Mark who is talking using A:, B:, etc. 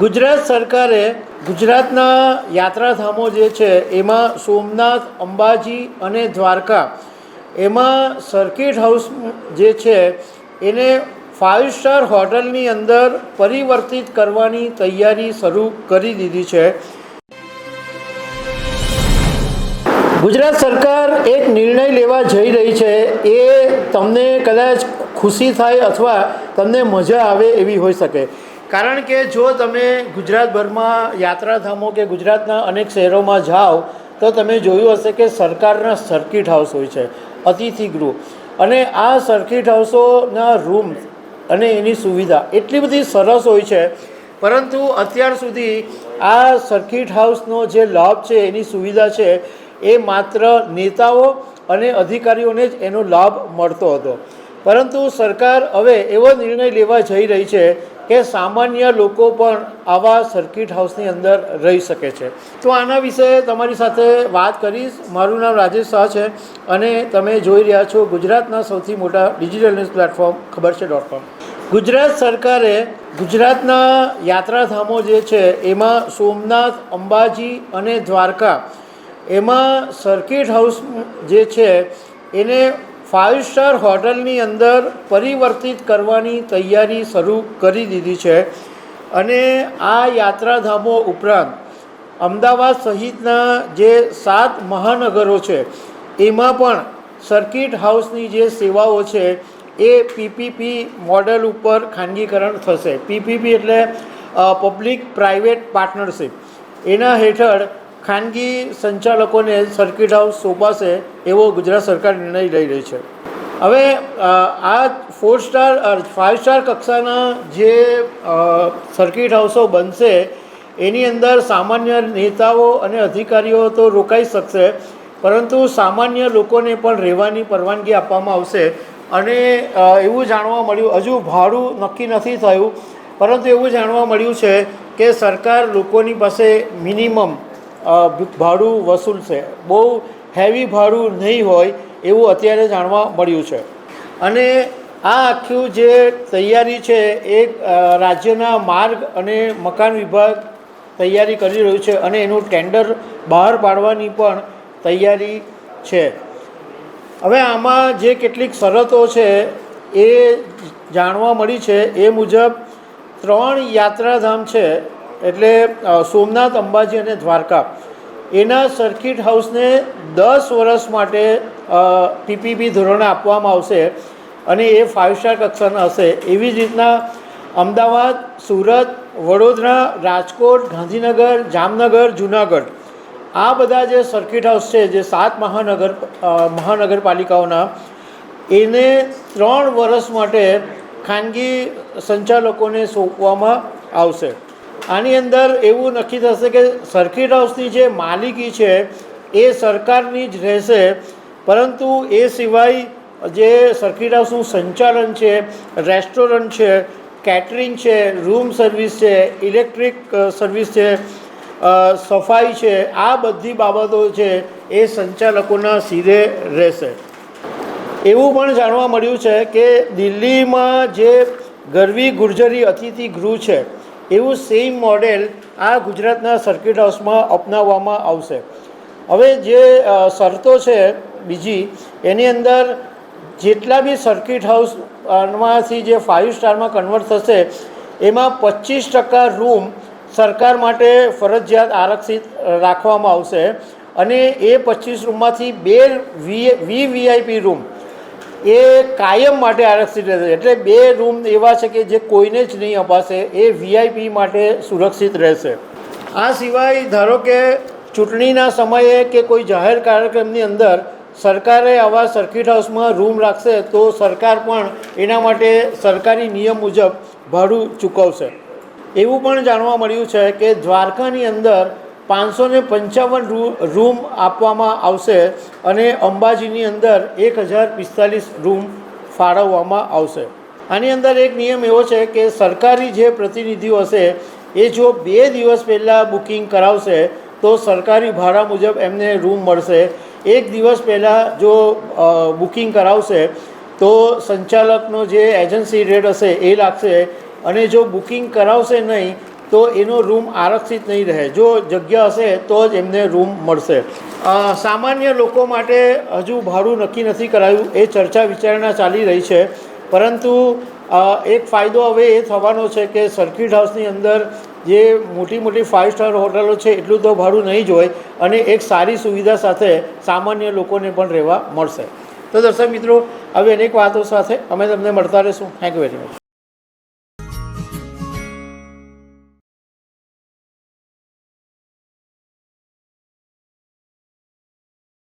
A: ગુજરાત સરકારે ગુજરાતના યાત્રાધામો જે છે, એમાં સોમનાથ, અંબાજી અને દ્વારકા, એમાં સર્કિટ હાઉસ જે છે, એને ફાઇવ સ્ટાર હોટલની અંદર પરિવર્તિત કરવાની તૈયારી શરૂ કરી દીધી છે. ગુજરાત સરકાર એક નિર્ણય લેવા જઈ રહી છે, એ તમને કદાચ ખુશી થાય અથવા તમને મજા આવે એવી હોઈ શકે. કારણ કે જો તમે ગુજરાતભરમાં યાત્રાધામો કે ગુજરાતના અનેક શહેરોમાં જાઓ, તો તમે જોયું હશે કે સરકારના સર્કિટ હાઉસ હોય છે, અતિથિ ગૃહ. અને આ સર્કિટ હાઉસોના રૂમ અને એની સુવિધા એટલી બધી સરસ હોય છે, પરંતુ અત્યાર સુધી આ સર્કિટ હાઉસનો જે લાભ છે, એની સુવિધા છે, એ માત્ર નેતાઓ અને અધિકારીઓને જ એનો લાભ મળતો હતો. પરંતુ સરકાર હવે એવો નિર્ણય લેવા જઈ રહી છે કે સામાન્ય લોકો પણ આવા સર્કિટ હાઉસની અંદર રહી શકે છે. તો આના વિશે તમારી સાથે વાત કરીશ. મારું નામ રાજેશ શાહ છે અને તમે જોઈ રહ્યા છો ગુજરાતના સૌથી મોટા ડિજિટલ ન્યૂઝ પ્લેટફોર્મ ખબર છે ડોટ કોમ ગુજરાત સરકારે ગુજરાતના યાત્રાધામો જે છે એમાં સોમનાથ, અંબાજી અને દ્વારકા એમાં સર્કિટ હાઉસ જે છે એને ફાઇવ સ્ટાર હોટલની અંદર પરિવર્તિત કરવાની તૈયારી શરૂ કરી દીધી છે. અને આ યાત્રાધામો ઉપરાંત અમદાવાદ સહિતના જે સાત મહાનગરો છે, એમાં પણ સર્કિટ હાઉસની જે સેવાઓ છે, એ પીપીપી મોડેલ ઉપર ખાનગીકરણ થશે. પીપીપી એટલે પબ્લિક પ્રાઇવેટ પાર્ટનરશિપ એના હેઠળ ખાનગી સંચાલકોને સર્કિટ હાઉસ સોંપાશે એવો ગુજરાત સરકાર નિર્ણય લઈ રહી છે. હવે આ ફોર સ્ટાર ફાઇવ સ્ટાર કક્ષાના જે સર્કિટ હાઉસો બનશે, એની અંદર સામાન્ય નેતાઓ અને અધિકારીઓ તો રોકાઈ શકશે, પરંતુ સામાન્ય લોકોને પણ રહેવાની પરવાનગી આપવામાં આવશે. અને એવું જાણવા મળ્યું, હજુ ભાડું નક્કી નથી થયું, પરંતુ એવું જાણવા મળ્યું છે કે સરકાર લોકોની પાસે મિનિમમ ભાડું વસૂલશે બહુ હેવી ભાડું નહીં હોય એવું અત્યારે જાણવા મળ્યું છે. અને આ આખું જે તૈયારી છે એ રાજ્યના માર્ગ અને મકાન વિભાગ તૈયારી કરી રહ્યું છે અને એનું ટેન્ડર બહાર પાડવાની પણ તૈયારી છે. હવે આમાં જે કેટલીક શરતો છે એ જાણવા મળી છે. એ મુજબ ત્રણ યાત્રાધામ છે. એટલે સોમનાથ, અંબાજી અને દ્વારકા. એના સર્કિટ હાઉસને દસ વર્ષ માટે પીપીબી ધોરણે આપવામાં આવશે અને એ ફાઇવ સ્ટાર કક્ષાના હશે. એવી જ રીતના અમદાવાદ, સુરત, વડોદરા, રાજકોટ, ગાંધીનગર, જામનગર, જુનાગઢ. આ બધા જે સર્કિટ હાઉસ છે, જે સાત મહાનગર મહાનગરપાલિકાઓના, એને ત્રણ વર્ષ માટે ખાનગી સંચાલકોને સોંપવામાં આવશે. આની અંદર એવું નક્કી થશે કે સર્કિટ હાઉસની જે માલિકી છે, એ સરકારની જ રહેશે. પરંતુ એ સિવાય જે સર્કિટ હાઉસનું સંચાલન છે રેસ્ટોરન્ટ છે કેટરિંગ છે રૂમ સર્વિસ છે ઇલેક્ટ્રિક સર્વિસ છે સફાઈ છે, આ બધી બાબતો છે એ સંચાલકોના સિરે રહેશે. એવું પણ જાણવા મળ્યું છે કે દિલ્હીમાં જે ગરવી ગુર્જરી અતિથિ ગૃહ છે એવું સેમ મોડેલ આ ગુજરાતના સર્કિટ હાઉસમાં અપનાવવામાં આવશે. હવે જે શરતો છે બીજી, એની અંદર જેટલા બી સર્કિટ હાઉસમાંથી જે ફાઇવ સ્ટારમાં કન્વર્ટ થશે, એમાં પચીસ ટકા રૂમ સરકાર માટે ફરજિયાત આરક્ષિત રાખવામાં આવશે. અને એ પચીસ રૂમમાંથી બે વી વી વીઆઈપી રૂમ એ કાયમ માટે આરક્ષિત રહેશે. એટલે બે રૂમ એવા છે કે જે કોઈને જ નહીં અપાશે, એ વીઆઈપી માટે સુરક્ષિત રહેશે. આ સિવાય ધારો કે ચૂંટણીના સમયે કે કોઈ જાહેર કાર્યક્રમની અંદર સરકારે આવા સર્કિટ હાઉસમાં રૂમ રાખશે, તો સરકાર પણ એના માટે સરકારી નિયમ મુજબ ભાડું ચૂકવશે. એવું પણ જાણવા મળ્યું છે કે દ્વારકાની અંદર પાંચસો ને પંચાવન રૂમ આપવામાં આવશે અને અંબાજીની અંદર એક હજાર પિસ્તાલીસ રૂમ ફાળવવામાં આવશે. આની અંદર એક નિયમ એવો છે કે સરકારી જે પ્રતિનિધિઓ હશે, એ જો બે દિવસ પહેલાં બુકિંગ કરાવશે, તો સરકારી ભાડા મુજબ એમને રૂમ મળશે. એક દિવસ પહેલાં જો બુકિંગ કરાવશે, તો સંચાલકનો જે એજન્સી રેટ હશે એ લાગશે. અને જો બુકિંગ કરાવશે નહીં તો એનો રૂમ આરક્ષિત નહીં રહે. જો જગ્યા હશે તો જ એમને રૂમ મળશે. સામાન્ય લોકો માટે હજુ ભાડું નક્કી નથી કરાયું. એ ચર્ચા વિચારણા ચાલી રહી છે. પરંતુ એક ફાયદો હવે એ થવાનો છે કે સર્કિટ હાઉસની અંદર જે મોટી મોટી ફાઇવ સ્ટાર હોટલો છે એટલું તો ભાડું નહીં જ હોય અને એક સારી સુવિધા સાથે સામાન્ય લોકોને પણ રહેવા મળશે. તો દર્શક મિત્રો, હવે અનેક વાતો સાથે અમે તમને મળતા રહીશું. Thank you very much